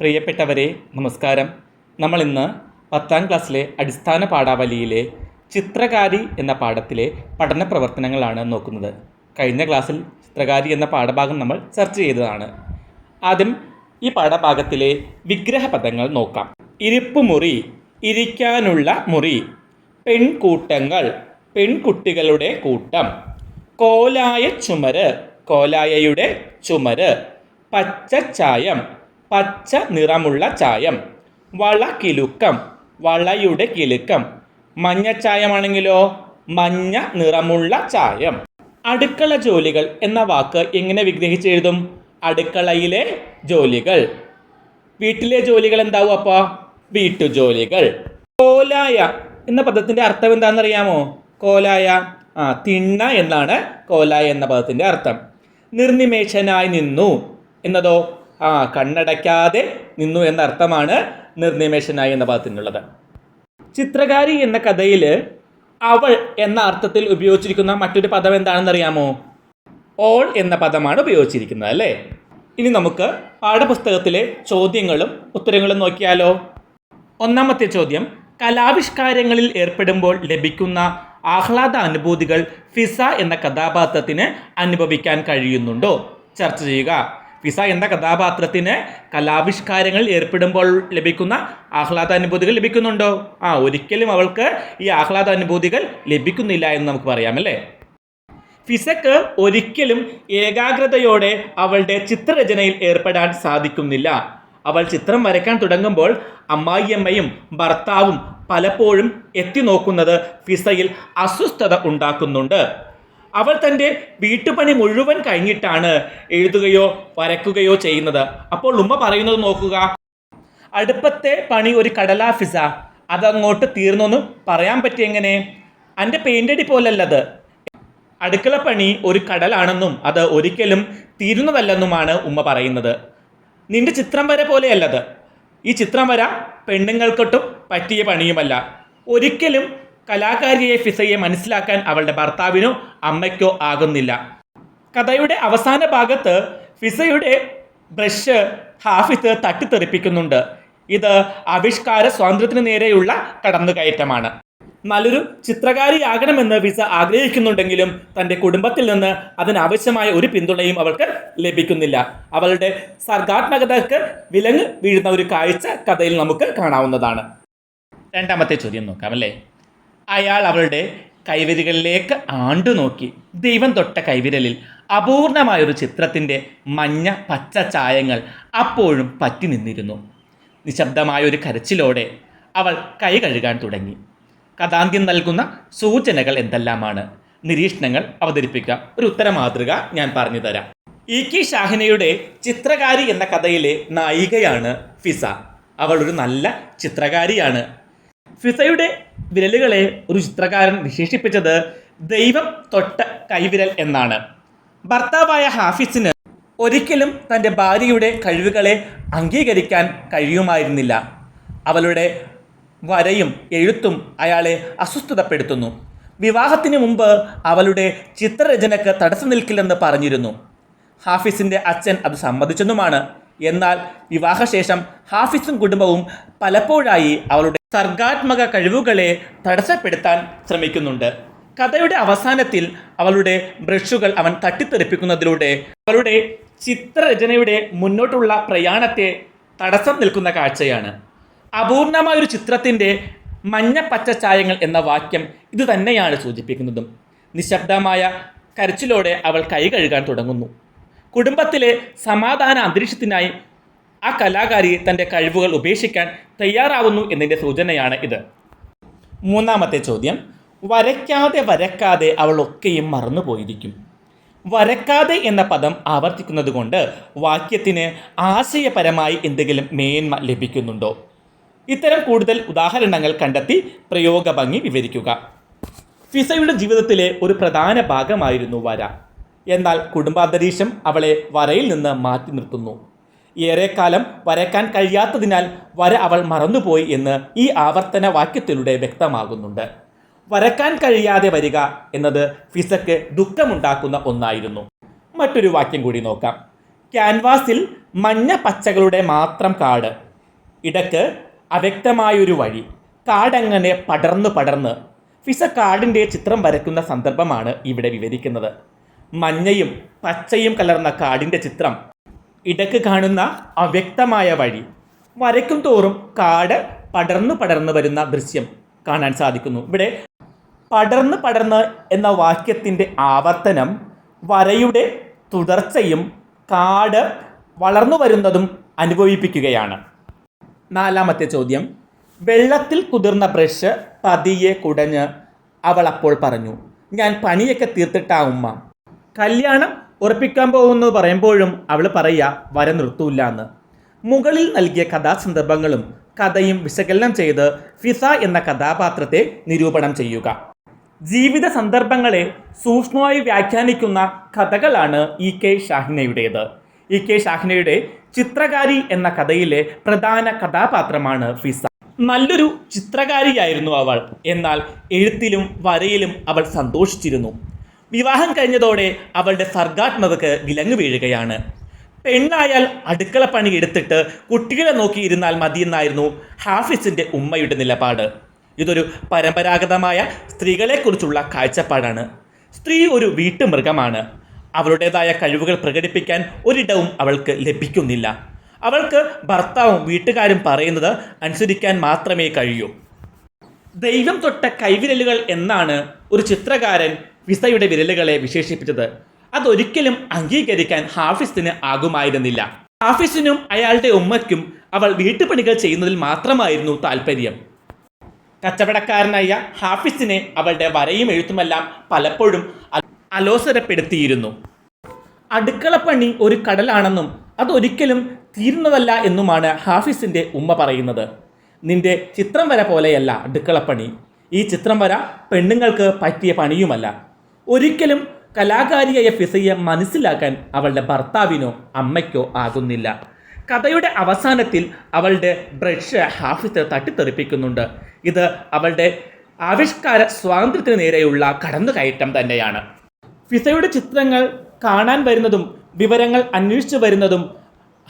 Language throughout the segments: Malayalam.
പ്രിയപ്പെട്ടവരെ നമസ്കാരം. നമ്മൾ ഇന്ന് പത്താം ക്ലാസ്സിലെ അടിസ്ഥാന പാഠാവലിയിലെ ചിത്രകാരി എന്ന പാഠത്തിലെ പഠന പ്രവർത്തനങ്ങളാണ് നോക്കുന്നത്. കഴിഞ്ഞ ക്ലാസ്സിൽ ചിത്രകാരി എന്ന പാഠഭാഗം നമ്മൾ ചർച്ച ചെയ്തതാണ്. ആദ്യം ഈ പാഠഭാഗത്തിലെ വിഗ്രഹപദങ്ങൾ നോക്കാം. ഇരിപ്പ് മുറി ഇരിക്കാനുള്ള മുറി പെൺകൂട്ടങ്ങൾ പെൺകുട്ടികളുടെ കൂട്ടം കോലായ ചുമര് കോലായയുടെ ചുമര് പച്ച ചായം പച്ച നിറമുള്ള ചായം. വള കിലുക്കം. വളയുടെ കിലുക്കം. മഞ്ഞ ചായമാണെങ്കിലോ? മഞ്ഞ നിറമുള്ള ചായം. അടുക്കള ജോലികൾ എന്ന വാക്ക് എങ്ങനെ വിഗ്രഹിച്ചെഴുതും അടുക്കളയിലെ ജോലികൾ. വീട്ടിലെ ജോലികൾ എന്താവും അപ്പോൾ വീട്ടുജോലികൾ. കോലായ എന്ന പദത്തിന്റെ അർത്ഥം എന്താണെന്നറിയാമോ? കോലായ. ആ തിണ്ണ എന്നാണ് കോലായ എന്ന പദത്തിന്റെ അർത്ഥം. നിർനിമേഷനായി നിന്നു. എന്നതോ? ആ കണ്ണടയ്ക്കാതെ നിന്നു എന്ന അർത്ഥമാണ് നിർനിമേഷനായി എന്ന പദത്തിനുള്ളത് ചിത്രകാരി എന്ന കഥയിൽ അവൾ എന്ന അർത്ഥത്തിൽ ഉപയോഗിച്ചിരിക്കുന്ന മറ്റൊരു പദം എന്താണെന്നറിയാമോ? ഓൾ എന്ന പദമാണ് ഉപയോഗിച്ചിരിക്കുന്നത് അല്ലേ? ഇനി നമുക്ക് പാഠപുസ്തകത്തിലെ ചോദ്യങ്ങളും ഉത്തരങ്ങളും നോക്കിയാലോ? ഒന്നാമത്തെ ചോദ്യം കലാവിഷ്കാരങ്ങളിൽ ഏർപ്പെടുമ്പോൾ ലഭിക്കുന്ന ആഹ്ലാദ അനുഭൂതികൾ ഫിസ എന്ന കഥാപാത്രത്തിന് അനുഭവിക്കാൻ കഴിയുന്നുണ്ടോ? ചർച്ച ചെയ്യുക. ഫിസ എന്ന കഥാപാത്രത്തിന് കലാവിഷ്കാരങ്ങൾ ഏർപ്പെടുമ്പോൾ ലഭിക്കുന്ന ആഹ്ലാദാനുഭൂതികൾ ലഭിക്കുന്നുണ്ടോ? ആ ഒരിക്കലും അവൾക്ക് ഈ ആഹ്ലാദാനുഭൂതികൾ ലഭിക്കുന്നില്ല എന്ന് നമുക്ക് പറയാമല്ലേ? ഫിസക്ക് ഒരിക്കലും ഏകാഗ്രതയോടെ അവളുടെ ചിത്രരചനയിൽ ഏർപ്പെടാൻ സാധിക്കുന്നില്ല. അവൾ ചിത്രം വരയ്ക്കാൻ തുടങ്ങുമ്പോൾ അമ്മായിയമ്മയും ഭർത്താവും പലപ്പോഴും എത്തി നോക്കുന്നത് ഫിസയിൽ അസ്വസ്ഥത ഉണ്ടാക്കുന്നുണ്ട്. അവൾ തന്റെ വീട്ടുപണി മുഴുവൻ കഴിഞ്ഞിട്ടാണ് എഴുതുകയോ വരക്കുകയോ ചെയ്യുന്നത്. അപ്പോൾ ഉമ്മ പറയുന്നത് നോക്കുക അടുപ്പത്തെ പണി ഒരു കടലാഫിസ അതങ്ങോട്ട് തീർന്നൊന്ന് പറയാൻ പറ്റി എങ്ങനെ? എന്റെ പെയിന്റടി പോലല്ലത്. അടുക്കളപ്പണി ഒരു കടലാണെന്നും അത് ഒരിക്കലും തീരുന്നതല്ലെന്നുമാണ് ഉമ്മ പറയുന്നത്. നിന്റെ ചിത്രം വര പോലെയല്ലത്. ഈ ചിത്രം വര പെണ്ണുങ്ങൾക്കൊട്ടും പറ്റിയ പണിയുമല്ല. ഒരിക്കലും കലാകാരിയെ ഫിസയെ മനസ്സിലാക്കാൻ അവളുടെ ഭർത്താവിനോ അമ്മയ്ക്കോ ആകുന്നില്ല. കഥയുടെ അവസാന ഭാഗത്ത് ഫിസയുടെ ബ്രഷ് ഹാഫിസ് തട്ടിത്തെറിപ്പിക്കുന്നുണ്ട്. ഇത് ആവിഷ്കാര സ്വാതന്ത്ര്യത്തിന് നേരെയുള്ള കടന്നുകയറ്റമാണ്. നല്ലൊരു ചിത്രകാരിയാകണമെന്ന് വിസ ആഗ്രഹിക്കുന്നുണ്ടെങ്കിലും തന്റെ കുടുംബത്തിൽ നിന്ന് അതിനാവശ്യമായ ഒരു പിന്തുണയും അവൾക്ക് ലഭിക്കുന്നില്ല. അവളുടെ സർഗാത്മകതക്ക് വിലങ്ങ് വീഴുന്ന ഒരു കാഴ്ച കഥയിൽ നമുക്ക് കാണാവുന്നതാണ്. രണ്ടാമത്തെ ചോദ്യം നോക്കാം അല്ലേ? അയാൾ അവളുടെ കൈവിരലിലേക്ക് ആണ്ടു നോക്കി. ദൈവം തൊട്ട കൈവിരലിൽ അപൂർണമായൊരു ചിത്രത്തിന്റെ മഞ്ഞ പച്ച ചായങ്ങൾ അപ്പോഴും പറ്റി നിന്നിരുന്നു. നിശബ്ദമായൊരു കരച്ചിലോടെ അവൾ കൈ കഴുകാൻ തുടങ്ങി. കഥാന്ത്യം നൽകുന്ന സൂചനകൾ എന്തെല്ലാമാണ്? നിരീക്ഷണങ്ങൾ അവതരിപ്പിക്കാം. ഒരു ഉത്തര മാതൃക ഞാൻ പറഞ്ഞു തരാം. ഇ കെ ഷാഹിനയുടെ ചിത്രകാരി എന്ന കഥയിലെ നായികയാണ് ഫിസ. അവൾ ഒരു നല്ല ചിത്രകാരിയാണ്. ഫിസയുടെ വിരലുകളെ ഒരു ചിത്രകാരൻ വിശേഷിപ്പിച്ചത് ദൈവം തൊട്ട കൈവിരൽ എന്നാണ്. ഭർത്താവായ ഹാഫിസിന് ഒരിക്കലും തന്റെ ഭാര്യയുടെ കഴിവുകളെ അംഗീകരിക്കാൻ കഴിയുമായിരുന്നില്ല. അവളുടെ വരയും എഴുത്തും അയാളെ അസ്വസ്ഥതപ്പെടുത്തുന്നു. വിവാഹത്തിന് മുമ്പ് അവളുടെ ചിത്രരചനക്ക് തടസ്സം നിൽക്കില്ലെന്ന് പറഞ്ഞിരുന്നു. ഹാഫിസിന്റെ അച്ഛൻ അത് സമ്മതിച്ചെന്നുമാണ് എന്നാൽ വിവാഹശേഷം ഹാഫിസും കുടുംബവും പലപ്പോഴായി അവളുടെ സർഗാത്മക കഴിവുകളെ തടസ്സപ്പെടുത്താൻ ശ്രമിക്കുന്നുണ്ട്. കഥയുടെ അവസാനത്തിൽ അവളുടെ ബ്രഷുകൾ അവൻ തട്ടിത്തെറിപ്പിക്കുന്നതിലൂടെ അവളുടെ ചിത്രരചനയുടെ മുന്നോട്ടുള്ള പ്രയാണത്തെ തടസ്സം നിൽക്കുന്ന കാഴ്ചയാണ്. അപൂർണമായ ഒരു ചിത്രത്തിന്റെ മഞ്ഞ പച്ച ചായങ്ങൾ എന്ന വാക്യം ഇത് തന്നെയാണ് സൂചിപ്പിക്കുന്നതും. നിശബ്ദമായ കരച്ചിലോടെ അവൾ കൈ കഴുകാൻ തുടങ്ങുന്നു. കുടുംബത്തിലെ സമാധാന അന്തരീക്ഷത്തിനായി ആ കലാകാരി തന്റെ കഴിവുകൾ ഉപേക്ഷിക്കാൻ തയ്യാറാവുന്നു എന്നതിന്റെ സൂചനയാണ് ഇത്. മൂന്നാമത്തെ ചോദ്യം. വരയ്ക്കാതെ വരക്കാതെ അവൾ ഒക്കെയും മറന്നുപോയിരിക്കും വരക്കാതെ എന്ന പദം ആവർത്തിക്കുന്നത് കൊണ്ട് വാക്യത്തിന് ആശയപരമായി എന്തെങ്കിലും മേന്മ ലഭിക്കുന്നുണ്ടോ? ഇത്തരം കൂടുതൽ ഉദാഹരണങ്ങൾ കണ്ടെത്തി പ്രയോഗ ഭംഗി വിവരിക്കുക. ഫിസയുടെ ജീവിതത്തിലെ ഒരു പ്രധാന ഭാഗമായിരുന്നു വര. എന്നാൽ കുടുംബാന്തരീക്ഷം അവളെ വരയിൽ നിന്ന് മാറ്റി നിർത്തുന്നു. ഏറെക്കാലം വരയ്ക്കാൻ കഴിയാത്തതിനാൽ വര അവൾ മറന്നുപോയി എന്ന് ഈ ആവർത്തന വാക്യത്തിലൂടെ വ്യക്തമാകുന്നുണ്ട്. വരക്കാൻ കഴിയാതെ വരിക എന്നത് ഫിസക്ക് ദുഃഖമുണ്ടാക്കുന്ന ഒന്നായിരുന്നു. മറ്റൊരു വാക്യം കൂടി നോക്കാം. ക്യാൻവാസിൽ മഞ്ഞ പച്ചകളുടെ മാത്രം കാട്. ഇടയ്ക്ക് അവ്യക്തമായൊരു വഴി. കാടങ്ങനെ പടർന്നു പടർന്ന്. ഫിസ കാടിന്റെ ചിത്രം വരയ്ക്കുന്ന സന്ദർഭമാണ് ഇവിടെ വിവരിക്കുന്നത്. മഞ്ഞയും പച്ചയും കലർന്ന കാടിന്റെ ചിത്രം. ഇടയ്ക്ക് കാണുന്ന അവ്യക്തമായ വഴി. വരയ്ക്കും തോറും കാട് പടർന്നു പടർന്നു വരുന്ന ദൃശ്യം കാണാൻ സാധിക്കുന്നു. ഇവിടെ പടർന്ന് പടർന്ന് എന്ന വാക്യത്തിന്റെ ആവർത്തനം വരയുടെ തുടർച്ചയും കാട് വളർന്നു വരുന്നതും അനുഭവിപ്പിക്കുകയാണ്. നാലാമത്തെ ചോദ്യം. വെള്ളത്തിൽ കുതിർന്ന ബ്രഷ് പതിയെ കുടഞ്ഞ് അവൾ അപ്പോൾ പറഞ്ഞു ഞാൻ പണിയൊക്കെ തീർത്തിട്ടാ ഉമ്മ. കല്യാണം ഉറപ്പിക്കാൻ പോകുന്നു പറയുമ്പോഴും അവൾ പറയുക വര നിർത്തൂല്ല എന്ന്. മുകളിൽ നൽകിയ കഥാസന്ദർഭങ്ങളും കഥയും വിശകലനം ചെയ്ത് ഫിസ എന്ന കഥാപാത്രത്തെ നിരൂപണം ചെയ്യുക. ജീവിത സന്ദർഭങ്ങളെ സൂക്ഷ്മമായി വ്യാഖ്യാനിക്കുന്ന കഥകളാണ് ഇ കെ ഷാഹിനയുടേത്. ഇ കെ ഷാഹിനയുടെ ചിത്രകാരി എന്ന കഥയിലെ പ്രധാന കഥാപാത്രമാണ് ഫിസ. നല്ലൊരു ചിത്രകാരിയായിരുന്നു അവൾ. എന്നാൽ എഴുത്തിലും വരയിലും അവൾ സന്തോഷിച്ചിരുന്നു. വിവാഹം കഴിഞ്ഞതോടെ അവളുടെ സർഗാത്മതക്ക് വിലങ്ങ് വീഴുകയാണ്. പെണ്ണായാൽ അടുക്കള പണി എടുത്തിട്ട് കുട്ടികളെ നോക്കിയിരുന്നാൽ മതിയെന്നായിരുന്നു ഹാഫിസിന്റെ ഉമ്മയുടെ നിലപാട്. ഇതൊരു പരമ്പരാഗതമായ സ്ത്രീകളെക്കുറിച്ചുള്ള കാഴ്ചപ്പാടാണ്. സ്ത്രീ ഒരു വീട്ടുമൃഗമാണ്. അവളുടേതായ കഴിവുകൾ പ്രകടിപ്പിക്കാൻ ഒരിടവും അവൾക്ക് ലഭിക്കുന്നില്ല. അവൾക്ക് ഭർത്താവും വീട്ടുകാരും പറയുന്നത് അനുസരിക്കാൻ മാത്രമേ കഴിയൂ. ദൈവം തൊട്ട കൈവിരലുകൾ എന്നാണ് ഒരു ചിത്രകാരൻ വിസയുടെ വിരലുകളെ വിശേഷിപ്പിച്ചത്. അതൊരിക്കലും അംഗീകരിക്കാൻ ഹാഫിസിന് ആകുമായിരുന്നില്ല. ഹാഫിസിനും അയാളുടെ ഉമ്മയ്ക്കും അവൾ വീട്ടുപണികൾ ചെയ്യുന്നതിൽ മാത്രമായിരുന്നു താല്പര്യം കച്ചവടക്കാരനായ ഹാഫിസിനെ അവളുടെ വരയും എഴുത്തുമെല്ലാം പലപ്പോഴും അലോസരപ്പെടുത്തിയിരുന്നു. അടുക്കളപ്പണി ഒരു കടലാണെന്നും അതൊരിക്കലും തീരുന്നതല്ല എന്നുമാണ് ഹാഫിസിന്റെ ഉമ്മ പറയുന്നത്. നിന്റെ ചിത്രം വര പോലെയല്ല അടുക്കളപ്പണി ഈ ചിത്രം വര പെണ്ണുങ്ങൾക്ക് പറ്റിയ പണിയുമല്ല. ഒരിക്കലും കലാകാരിയായ ഫിസയെ മനസ്സിലാക്കാൻ അവളുടെ ഭർത്താവിനോ അമ്മയ്ക്കോ ആകുന്നില്ല. കഥയുടെ അവസാനത്തിൽ അവളുടെ ബ്രഷ് ഹാഫിസ് തട്ടിത്തെറിപ്പിക്കുന്നുണ്ട്. ഇത് അവളുടെ ആവിഷ്കാര സ്വാതന്ത്ര്യത്തിന് നേരെയുള്ള കടന്നുകയറ്റം തന്നെയാണ്. ഫിസയുടെ ചിത്രങ്ങൾ കാണാൻ വരുന്നതും വിവരങ്ങൾ അന്വേഷിച്ചു വരുന്നതും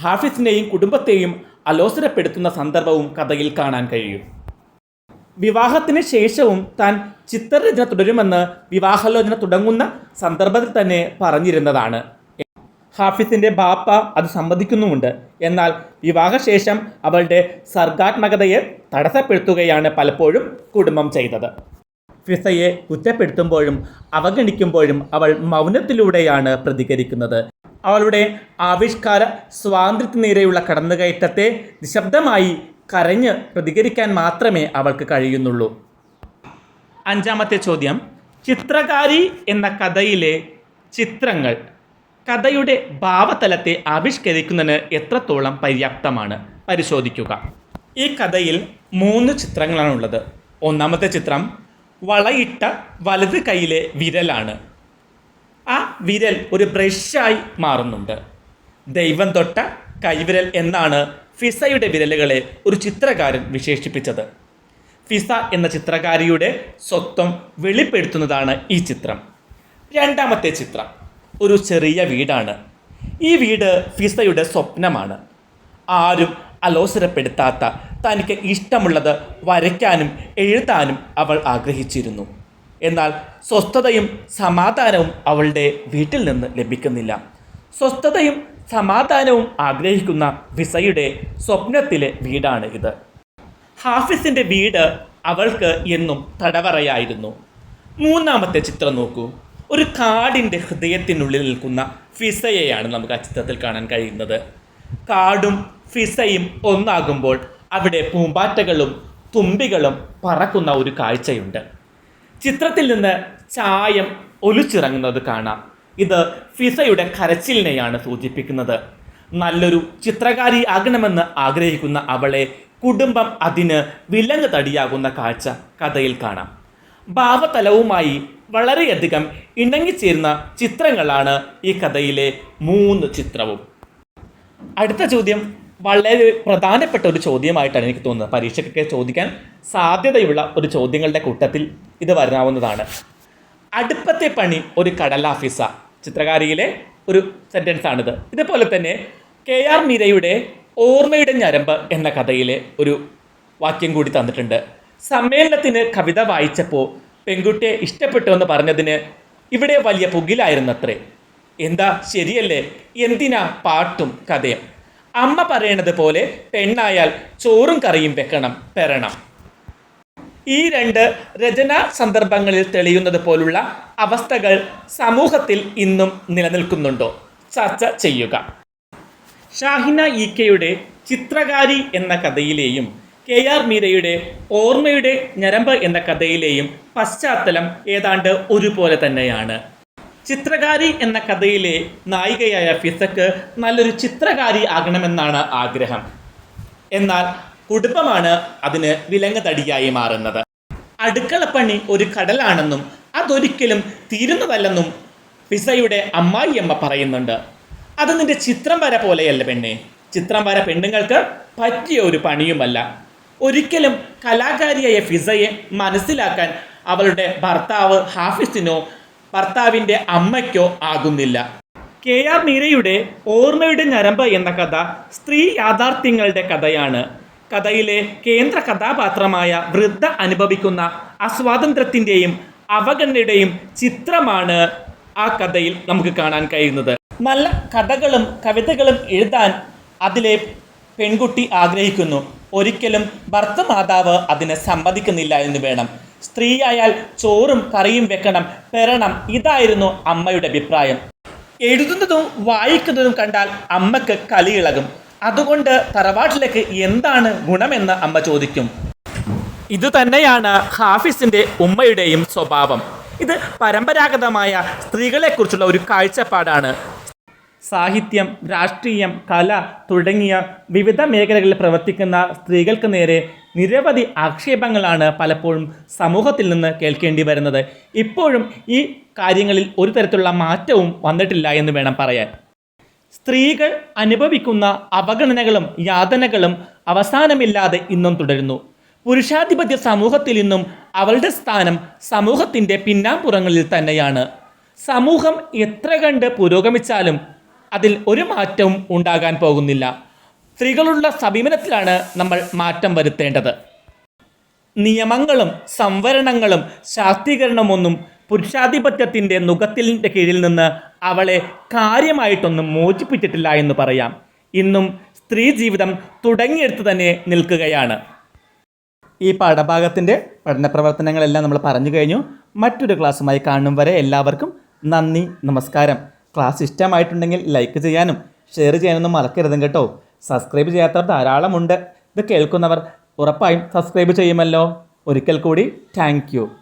ഹാഫിസിനെയും കുടുംബത്തെയും അലോസരപ്പെടുത്തുന്ന സന്ദർഭവും കഥയിൽ കാണാൻ കഴിയും. വിവാഹത്തിന് ശേഷവും താൻ ചിത്രരചന തുടരുമെന്ന് വിവാഹാലോചന തുടങ്ങുന്ന സന്ദർഭത്തിൽ തന്നെ പറഞ്ഞിരുന്നതാണ്. ഹാഫിസിന്റെ ബാപ്പ അത് സമ്മതിക്കുന്നുമുണ്ട്. എന്നാൽ വിവാഹശേഷം അവളുടെ സർഗാത്മകതയെ തടസ്സപ്പെടുത്തുകയാണ് പലപ്പോഴും കുടുംബം ചെയ്തത്. ഫിസയെ കുറ്റപ്പെടുത്തുമ്പോഴും അവഗണിക്കുമ്പോഴും അവൾ മൗനത്തിലൂടെയാണ് പ്രതികരിക്കുന്നത്. അവളുടെ ആവിഷ്കാര സ്വാതന്ത്ര്യത്തിനേരെയുള്ള കടന്നുകയറ്റത്തെ നിശബ്ദമായി കരഞ്ഞ് പ്രതികരിക്കാൻ മാത്രമേ അവൾക്ക് കഴിയുന്നുള്ളൂ. അഞ്ചാമത്തെ ചോദ്യം. ചിത്രകാരി എന്ന കഥയിലെ ചിത്രങ്ങൾ കഥയുടെ ഭാവതലത്തെ ആവിഷ്കരിക്കുന്നതിന് എത്രത്തോളം പര്യാപ്തമാണ്? പരിശോധിക്കുക. ഈ കഥയിൽ മൂന്ന് ചിത്രങ്ങളാണുള്ളത് ഒന്നാമത്തെ ചിത്രം വളയിട്ട വലത് കൈയിലെ വിരലാണ്. ആ വിരൽ ഒരു ബ്രഷായി മാറുന്നുണ്ട്. ദൈവം തൊട്ട കൈവിരൽ എന്നാണ് ഫിസയുടെ വിരലുകളെ ഒരു ചിത്രകാരൻ വിശേഷിപ്പിച്ചത്. ഫിസ എന്ന ചിത്രകാരിയുടെ സ്വത്വം വെളിപ്പെടുത്തുന്നതാണ് ഈ ചിത്രം. രണ്ടാമത്തെ ചിത്രം. ഒരു ചെറിയ വീടാണ്. ഈ വീട് ഫിസയുടെ സ്വപ്നമാണ്. ആരും അലോസരപ്പെടുത്താത്ത തനിക്ക് ഇഷ്ടമുള്ളത് വരയ്ക്കാനും എഴുതാനും അവൾ ആഗ്രഹിച്ചിരുന്നു. എന്നാൽ സ്വസ്ഥതയും സമാധാനവും അവളുടെ വീട്ടിൽ നിന്ന് ലഭിക്കുന്നില്ല. സ്വസ്ഥതയും സമാധാനവും ആഗ്രഹിക്കുന്ന വിസയുടെ സ്വപ്നത്തിലെ വീടാണ് ഇത്. ഹാഫിസിന്റെ വീട് അവൾക്ക് എന്നും തടവറയായിരുന്നു. മൂന്നാമത്തെ ചിത്രം നോക്കൂ. ഒരു കാടിന്റെ ഹൃദയത്തിനുള്ളിൽ നിൽക്കുന്ന ഫിസയെയാണ് നമുക്ക് ആ ചിത്രത്തിൽ കാണാൻ കഴിയുന്നത്. കാടും ഫിസയും ഒന്നാകുമ്പോൾ അവിടെ പൂമ്പാറ്റകളും തുമ്പികളും പറക്കുന്ന ഒരു കാഴ്ചയുണ്ട്. ചിത്രത്തിൽ നിന്ന് ചായം ഒലിച്ചിറങ്ങുന്നത് കാണാം. ഇത് ഫിസയുടെ കരച്ചിലിനെയാണ് സൂചിപ്പിക്കുന്നത്. നല്ലൊരു ചിത്രകാരി ആകണമെന്ന് ആഗ്രഹിക്കുന്ന അവളെ കുടുംബം അതിന് വിലങ്ങ് തടിയാകുന്ന കാഴ്ച കഥയിൽ കാണാം. ഭാവതലവുമായി വളരെയധികം ഇണങ്ങിച്ചേരുന്ന ചിത്രങ്ങളാണ് ഈ കഥയിലെ മൂന്ന് ചിത്രവും. അടുത്ത ചോദ്യം വളരെ പ്രധാനപ്പെട്ട ഒരു ചോദ്യമായിട്ടാണ് എനിക്ക് തോന്നുന്നത്. പരീക്ഷയ്ക്കൊക്കെ ചോദിക്കാൻ സാധ്യതയുള്ള ഒരു ചോദ്യങ്ങളുടെ കൂട്ടത്തിൽ ഇത് വരാവുന്നതാണ്. അടുപ്പത്തെ പണി ഒരു കടലാഫിസ ചിത്രകാരിയിലെ ഒരു സെന്റൻസ് ആണിത്. ഇതേപോലെ തന്നെ കെ ആർ മീരയുടെ ഓർമ്മയുടെ ഞരമ്പ് എന്ന കഥയിലെ ഒരു വാക്യം കൂടി തന്നിട്ടുണ്ട്. സമ്മേളനത്തിന് കവിത വായിച്ചപ്പോൾ പെൺകുട്ടിയെ ഇഷ്ടപ്പെട്ടു എന്ന് പറഞ്ഞതിന് ഇവിടെ വലിയ പുകിലായിരുന്നത്രേ. എന്താ ശരിയല്ലേ? എന്തിനാ പാട്ടും കഥയും? അമ്മ പറയണത് പോലെ പെണ്ണായാൽ ചോറും കറിയും വെക്കണം പെരണം ഈ രണ്ട് രചനാ സന്ദർഭങ്ങളിൽ തെളിയുന്നത് പോലുള്ള അവസ്ഥകൾ സമൂഹത്തിൽ ഇന്നും നിലനിൽക്കുന്നുണ്ടോ? ചർച്ച ചെയ്യുക. ഷാഹിന ഇ കെയുടെ ചിത്രകാരി എന്ന കഥയിലെയും കെ ആർ മീരയുടെ ഓർമ്മയുടെ ഞരമ്പ് എന്ന കഥയിലെയും പശ്ചാത്തലം ഏതാണ്ട് ഒരുപോലെ തന്നെയാണ്. ചിത്രകാരി എന്ന കഥയിലെ നായികയായ ഫിസക്ക് നല്ലൊരു ചിത്രകാരി ആകണമെന്നാണ് ആഗ്രഹം. എന്നാൽ കുടുംബമാണ് അതിന് വിലങ്ങതടിയായി മാറുന്നത്. അടുക്കളപ്പണി ഒരു കടലാണെന്നും അതൊരിക്കലും തീരുന്നതല്ലെന്നും ഫിസയുടെ അമ്മായിയമ്മ പറയുന്നുണ്ട്. അത് നിന്റെ ചിത്രം വര പോലെയല്ല പെണ്ണേ. ചിത്രം വര പെണ്ണുങ്ങൾക്ക് പറ്റിയ ഒരു പണിയുമല്ല. ഒരിക്കലും കലാകാരിയായ ഫിസയെ മനസ്സിലാക്കാൻ അവളുടെ ഭർത്താവ് ഹാഫിസിനോ ഭർത്താവിന്റെ അമ്മയ്ക്കോ ആകുന്നില്ല. കെ ആർ മീരയുടെ ഓർമ്മയുടെ ഞരമ്പ് എന്ന കഥ സ്ത്രീ യാഥാർത്ഥ്യങ്ങളുടെ കഥയാണ്. കഥയിലെ കേന്ദ്ര കഥാപാത്രമായ വൃദ്ധ അനുഭവിക്കുന്ന അസ്വാതന്ത്ര്യത്തിന്റെയും അവഗണനയുടെയും ചിത്രമാണ് ആ കഥയിൽ നമുക്ക് കാണാൻ കഴിയുന്നത്. നല്ല കഥകളും കവിതകളും എഴുതാൻ അതിലെ പെൺകുട്ടി ആഗ്രഹിക്കുന്നു. ഒരിക്കലും ഭർത്തമാതാവ് അതിനെ സമ്മതിക്കുന്നില്ല എന്ന് വേണം. സ്ത്രീയായാൽ ചോറും കറിയും വെക്കണം പെരണം ഇതായിരുന്നു അമ്മയുടെ അഭിപ്രായം. എഴുതുന്നതും വായിക്കുന്നതും കണ്ടാൽ അമ്മയ്ക്ക് കലിയിളകും അതുകൊണ്ട് തറവാട്ടിലേക്ക് എന്താണ് ഗുണമെന്ന് അമ്മ ചോദിക്കും. ഇത് തന്നെയാണ് ഹാഫിസിന്റെ ഉമ്മയുടെയും സ്വഭാവം. ഇത് പരമ്പരാഗതമായ സ്ത്രീകളെക്കുറിച്ചുള്ള ഒരു കാഴ്ചപ്പാടാണ്. സാഹിത്യം രാഷ്ട്രീയം കല തുടങ്ങിയ വിവിധ മേഖലകളിൽ പ്രവർത്തിക്കുന്ന സ്ത്രീകൾക്ക് നേരെ നിരവധി ആക്ഷേപങ്ങളാണ് പലപ്പോഴും സമൂഹത്തിൽ നിന്ന് കേൾക്കേണ്ടി വരുന്നത്. ഇപ്പോഴും ഈ കാര്യങ്ങളിൽ ഒരു തരത്തിലുള്ള മാറ്റവും വന്നിട്ടില്ല എന്ന് വേണം പറയാൻ. സ്ത്രീകൾ അനുഭവിക്കുന്ന അവഗണനകളും യാതനകളും അവസാനമില്ലാതെ ഇന്നും തുടരുന്നു. പുരുഷാധിപത്യ സമൂഹത്തിൽ നിന്നും അവളുടെ സ്ഥാനം സമൂഹത്തിന്റെ പിന്നാമ്പുറങ്ങളിൽ തന്നെയാണ്. സമൂഹം എത്ര കണ്ട് പുരോഗമിച്ചാലും അതിൽ ഒരു മാറ്റവും ഉണ്ടാകാൻ പോകുന്നില്ല. സ്ത്രീകളുള്ള സമീപനത്തിലാണ് നമ്മൾ മാറ്റം വരുത്തേണ്ടത്. നിയമങ്ങളും സംവരണങ്ങളും ശാക്തീകരണമൊന്നും പുരുഷാധിപത്യത്തിന്റെ നുഖത്തിന്റെ കീഴിൽ നിന്ന് അവളെ കാര്യമായിട്ടൊന്നും മോചിപ്പിച്ചിട്ടില്ല എന്ന് പറയാം. ഇന്നും സ്ത്രീ ജീവിതം തുടങ്ങിയെടുത്ത് തന്നെ നിൽക്കുകയാണ്. ഈ പാഠഭാഗത്തിന്റെ പഠന പ്രവർത്തനങ്ങളെല്ലാം നമ്മൾ പറഞ്ഞു കഴിഞ്ഞു. മറ്റൊരു ക്ലാസ്സുമായി കാണും വരെ എല്ലാവർക്കും നന്ദി നമസ്കാരം. ക്ലാസ് ഇഷ്ടമായിട്ടുണ്ടെങ്കിൽ ലൈക്ക് ചെയ്യാനും ഷെയർ ചെയ്യാനൊന്നും മറക്കരുതും കേട്ടോ. സബ്സ്ക്രൈബ് ചെയ്യാത്തവർ ധാരാളമുണ്ട്. ഇത് കേൾക്കുന്നവർ ഉറപ്പായും സബ്സ്ക്രൈബ് ചെയ്യുമല്ലോ. ഒരിക്കൽ കൂടി താങ്ക്